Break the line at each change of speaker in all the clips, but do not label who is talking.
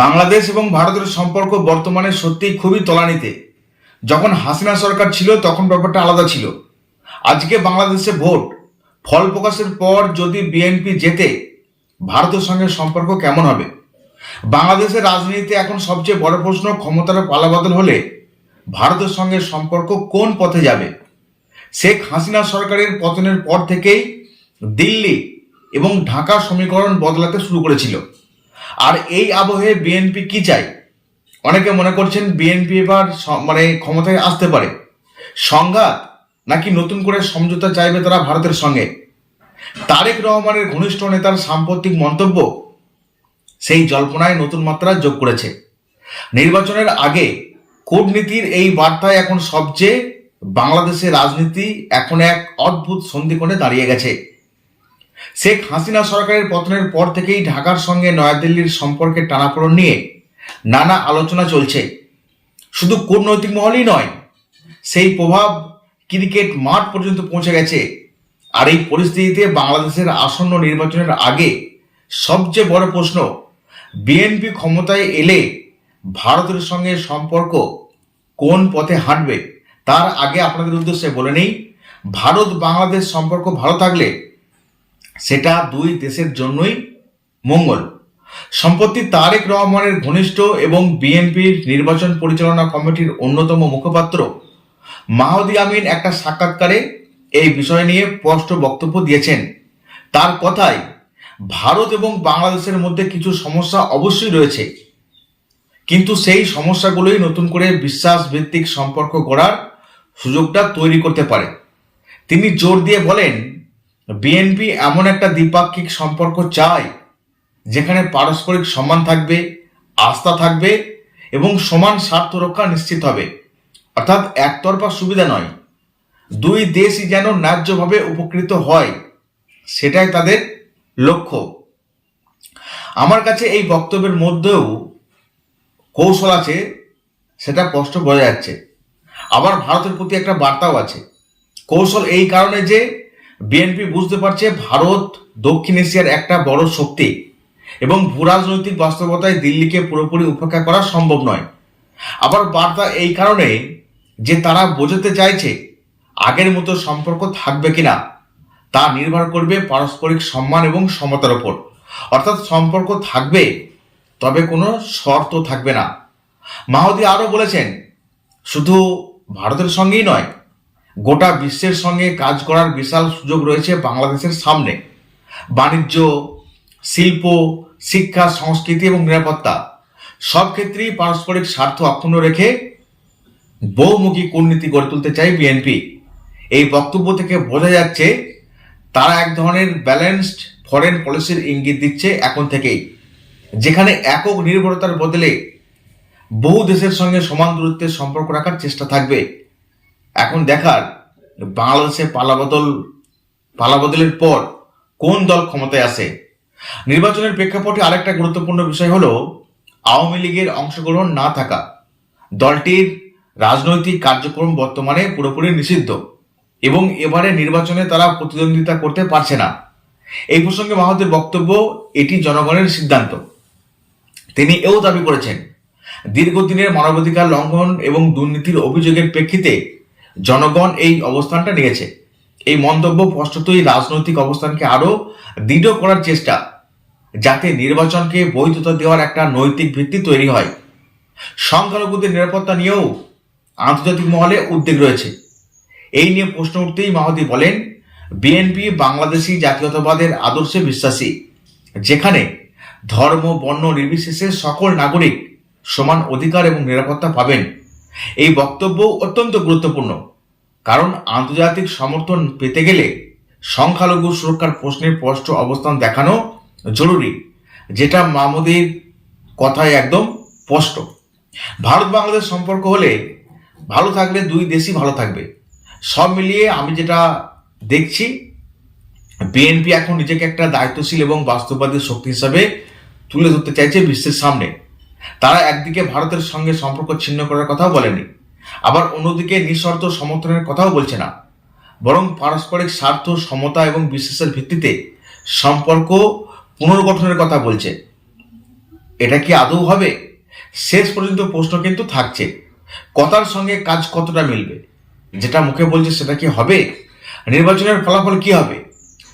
বাংলাদেশ এবং ভারতের সম্পর্ক বর্তমানে সত্যিই খুবই তলানিতে। যখন হাসিনা সরকার ছিল, তখন ব্যাপারটা আলাদা ছিল। আজকে বাংলাদেশে ভোট। ফল প্রকাশের পর যদি বিএনপি জেতে, ভারতের সঙ্গে সম্পর্ক কেমন হবে? বাংলাদেশের রাজনীতিতে এখন সবচেয়ে বড় প্রশ্ন, ক্ষমতার পালাবদল হলে ভারতের সঙ্গে সম্পর্ক কোন পথে যাবে? শেখ হাসিনা সরকারের পতনের পর থেকেই দিল্লি এবং ঢাকা সমীকরণ বদলাতে শুরু করেছিল। আর এই আবহে বিএনপি কি চায় অনেকে মনে করছেন বিএনপি এবার মানে ক্ষমতায় আসতে পারে। সংঘাত নাকি নতুন করে সমঝোতা চাইবে তারা ভারতের সঙ্গে? তারেক রহমানের ঘনিষ্ঠ নেতার সাম্প্রতিক মন্তব্য? সেই জল্পনায় নতুন মাত্রা যোগ করেছে। নির্বাচনের আগে কূটনীতির এই বার্তায় এখন সবচেয়ে বাংলাদেশের রাজনীতি এখন এক অদ্ভুত সন্ধিকোণে দাঁড়িয়ে গেছে। শেখ হাসিনা সরকারের পতনের পর থেকেই ঢাকার সঙ্গে নয়াদিল্লির সম্পর্কের টানাপোড়েন নিয়ে নানা আলোচনা চলছে। শুধু কূটনৈতিক মহলই নয়, সেই প্রভাব ক্রিকেট মাঠ পর্যন্ত পৌঁছে গেছে। আর এই পরিস্থিতিতে বাংলাদেশের আসন্ন নির্বাচনের আগে সবচেয়ে বড় প্রশ্ন, বিএনপি ক্ষমতায় এলে ভারতের সঙ্গে সম্পর্ক কোন পথে হাঁটবে? তার আগে আপনাদের উদ্দেশ্যে বলে নেই ভারত বাংলাদেশ সম্পর্ক ভালো থাকলে সেটা দুই দেশের জন্যই মঙ্গল। সম্প্রতি তারেক রহমানের ঘনিষ্ঠ এবং বিএনপির নির্বাচন পরিচালনা কমিটির অন্যতম মুখপাত্র মাহদি আমিন একটা সাক্ষাৎকারে এই বিষয় নিয়ে স্পষ্ট বক্তব্য দিয়েছেন। তার কথায়, ভারত এবং বাংলাদেশের মধ্যে কিছু সমস্যা অবশ্যই রয়েছে। কিন্তু সেই সমস্যাগুলোই নতুন করে বিশ্বাস ভিত্তিক সম্পর্ক গড়ার সুযোগটা তৈরি করতে পারে। তিনি জোর দিয়ে বলেন বিএনপি এমন একটা দ্বিপাক্ষিক সম্পর্ক চায় যেখানে পারস্পরিক সম্মান থাকবে, আস্থা থাকবে এবং সমান স্বার্থ রক্ষা নিশ্চিত হবে। অর্থাৎ একতরফা সুবিধা নয়। দুই দেশই যেন ন্যায্যভাবে উপকৃত হয়, সেটাই তাদের লক্ষ্য। আমার কাছে এই বক্তব্যের মধ্যেও কৌশল আছে, সেটা স্পষ্ট বোঝা যাচ্ছে। আবার ভারতের প্রতি একটা বার্তাও আছে। কৌশল এই কারণে যে বিএনপি বুঝতে পারছে ভারত দক্ষিণ এশিয়ার একটা বড় শক্তি এবং ভূরাজনৈতিক বাস্তবতায় দিল্লিকে পুরোপুরি উপেক্ষা করা সম্ভব নয়। আবার বার্তা এই কারণে যে তারা বোঝাতে চাইছে আগের মতো সম্পর্ক থাকবে কিনা, তা নির্ভর করবে পারস্পরিক সম্মান এবং সমতার ওপর। অর্থাৎ সম্পর্ক থাকবে, তবে কোনো শর্ত থাকবে না। মাহদি আরও বলেছেন, শুধু ভারতের সঙ্গেই নয় গোটা বিশ্বের সঙ্গে কাজ করার বিশাল সুযোগ রয়েছে বাংলাদেশের সামনে। বাণিজ্য, শিল্প, শিক্ষা, সংস্কৃতি এবং নিরাপত্তা সব ক্ষেত্রেই পারস্পরিক স্বার্থ অক্ষুণ্ণ রেখে বহুমুখী কূটনীতি গড়ে তুলতে চাই বিএনপি। এই বক্তব্য থেকে বোঝা যাচ্ছে, তারা এক ধরনের ব্যালেন্সড ফরেন পলিসির ইঙ্গিত দিচ্ছে এখন থেকেই, যেখানে একক নির্ভরতার বদলে বহু দেশের সঙ্গে সমান দূরত্বের সম্পর্ক রাখার চেষ্টা থাকবে। এখন দেখার বাংলাদেশে পালাবদল পালাবদলের পর কোন দল ক্ষমতায় আসে? নির্বাচনের প্রেক্ষাপটে আরেকটা গুরুত্বপূর্ণ বিষয় হলো, আওয়ামী লীগের অংশগ্রহণ না থাকা। দলটির রাজনৈতিক কার্যক্রম বর্তমানে পুরোপুরি নিষিদ্ধ এবং এবারে নির্বাচনে তারা প্রতিদ্বন্দ্বিতা করতে পারছে না। এই প্রসঙ্গে মাহাতের বক্তব্য, এটি জনগণের সিদ্ধান্ত। তিনি এও দাবি করেছেন, দীর্ঘদিনের মানবাধিকার লঙ্ঘন এবং দুর্নীতির অভিযোগের প্রেক্ষিতে জনগণ এই অবস্থানটা নিয়েছে। এই মন্তব্য স্পষ্টতই রাজনৈতিক অবস্থানকে আরও দৃঢ় করার চেষ্টা, যাতে নির্বাচনকে বৈধতা দেওয়ার একটা নৈতিক ভিত্তি তৈরি হয়। সংখ্যালঘুদের নিরাপত্তা নিয়েও আন্তর্জাতিক মহলে উদ্বেগ রয়েছে। এই নিয়ে প্রশ্ন উঠতেই মাহাদি বলেন, বিএনপি বাংলাদেশি জাতীয়তাবাদের আদর্শে বিশ্বাসী, যেখানে ধর্ম, বর্ণ নির্বিশেষে সকল নাগরিক সমান অধিকার এবং নিরাপত্তা পাবেন। এই বক্তব্য অত্যন্ত গুরুত্বপূর্ণ। কারণ আন্তর্জাতিক সমর্থন পেতে গেলে সংখ্যালঘু সুরক্ষার প্রশ্নের স্পষ্ট অবস্থান দেখানো জরুরি, যেটা মাহমুদির কথায় একদম স্পষ্ট। ভারত বাংলাদেশ সম্পর্ক হলে ভালো থাকলে দুই দেশই ভালো থাকবে। সব মিলিয়ে আমি যেটা দেখছি বিএনপি এখন নিজেকে একটা দায়িত্বশীল এবং বাস্তববাদী শক্তি হিসাবে তুলে ধরতে চাইছে বিশ্বের সামনে। তারা একদিকে ভারতের সঙ্গে সম্পর্ক ছিন্ন করার কথাও বলেনি আবার অন্যদিকে নিঃশর্ত সমর্থনের কথাও বলছে না। বরং পারস্পরিক স্বার্থ, সমতা এবং বিশ্বাসের ভিত্তিতে সম্পর্ক পুনর্গঠনের কথা বলছে। এটা কি আদৌ হবে? শেষ পর্যন্ত প্রশ্ন কিন্তু থাকছে। কথার সঙ্গে কাজ কতটা মিলবে? যেটা মুখে বলছে সেটা কি হবে? নির্বাচনের ফলাফল কি হবে?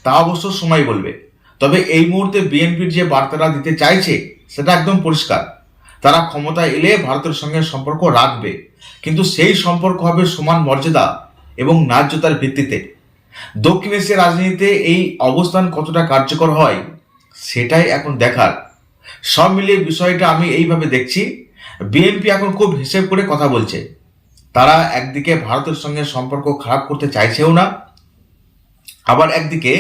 তা অবশ্য সময় বলবে। তবে এই মুহূর্তে বিএনপির যে বার্তাটা দিতে চাইছে, সেটা একদম পরিষ্কার। তারা ক্ষমতা এলে ভারতের সঙ্গে সম্পর্ক রাখবে। কিন্তু সেই সম্পর্ক হবে সমান মর্যাদা এবং ন্যায্যতার ভিত্তিতে। দক্ষিণ এশিয়ার রাজনীতিতে এই অবস্থান কতটা কার্যকর হয়, সেটাই এখন দেখার। সব মিলিয়ে বিষয়টা আমি এইভাবে দেখছি, বিএনপি এখন খুব হিসেব করে কথা বলছে। তারা একদিকে ভারতের সঙ্গে সম্পর্ক খারাপ করতে চাইছেও না, আবার একদিকে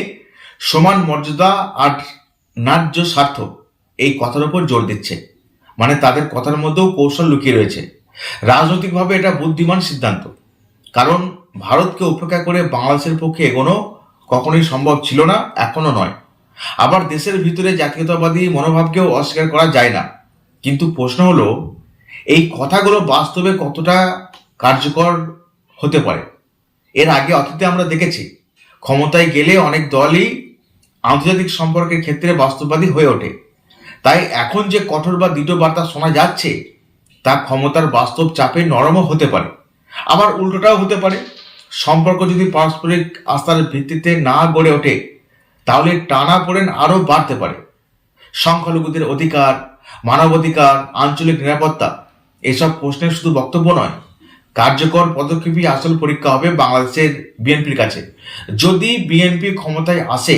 সমান মর্যাদা আর ন্যায্য স্বার্থ এই কথার উপর জোর দিচ্ছে। মানে তাদের কথার মধ্যেও কৌশল লুকিয়ে রয়েছে। রাজনৈতিকভাবে এটা বুদ্ধিমান সিদ্ধান্ত। কারণ ভারতকে উপেক্ষা করে বাংলাদেশের পক্ষে এগোনো কখনোই সম্ভব ছিল না, এখনও নয়। আবার দেশের ভিতরে জাতীয়তাবাদী মনোভাবকেও অস্বীকার করা যায় না। কিন্তু প্রশ্ন হলো, এই কথাগুলো বাস্তবে কতটা কার্যকর হতে পারে? এর আগে অতীতে আমরা দেখেছি, ক্ষমতায় গেলে অনেক দলই আন্তর্জাতিক সম্পর্কের ক্ষেত্রে বাস্তববাদী হয়ে ওঠে। তাই এখন যে কঠোর বা দৃঢ় বার্তা শোনা যাচ্ছে তা ক্ষমতার বাস্তব চাপে নরমও হতে পারে। আবার উল্টোটাও হতে পারে। সম্পর্ক যদি পারস্পরিক আস্থার ভিত্তিতে না গড়ে ওঠে, তাহলে টানা পড়েন আরও বাড়তে পারে। সংখ্যালঘুদের অধিকার, মানবাধিকার, আঞ্চলিক নিরাপত্তা, এসব প্রশ্নের শুধু বক্তব্য নয়, কার্যকর পদক্ষেপই আসল পরীক্ষা হবে বাংলাদেশের বিএনপির কাছে। যদি বিএনপি ক্ষমতায় আসে,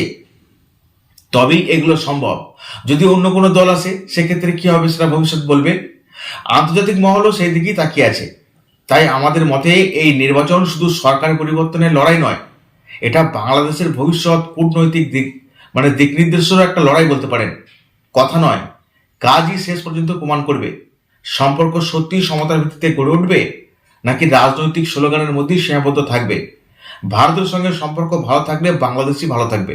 তবেই এগুলো সম্ভব। যদি অন্য কোনো দল আসে, সেক্ষেত্রে কী হবে সেটা ভবিষ্যৎ বলবে। আন্তর্জাতিক মহলও সেই দিকেই তাকিয়ে আছে। তাই আমাদের মতে এই নির্বাচন শুধু সরকার পরিবর্তনের লড়াই নয়, এটা বাংলাদেশের ভবিষ্যৎ কূটনৈতিক দিক মানে দিক নির্দেশেরও একটা লড়াই বলতে পারেন। কথা নয়, কাজই শেষ পর্যন্ত প্রমাণ করবে। সম্পর্ক সত্যিই সমতার ভিত্তিতে গড়ে উঠবে, নাকি রাজনৈতিক স্লোগানের মধ্যেই সীমাবদ্ধ থাকবে? ভারতের সঙ্গে সম্পর্ক ভালো থাকলে বাংলাদেশই ভালো থাকবে।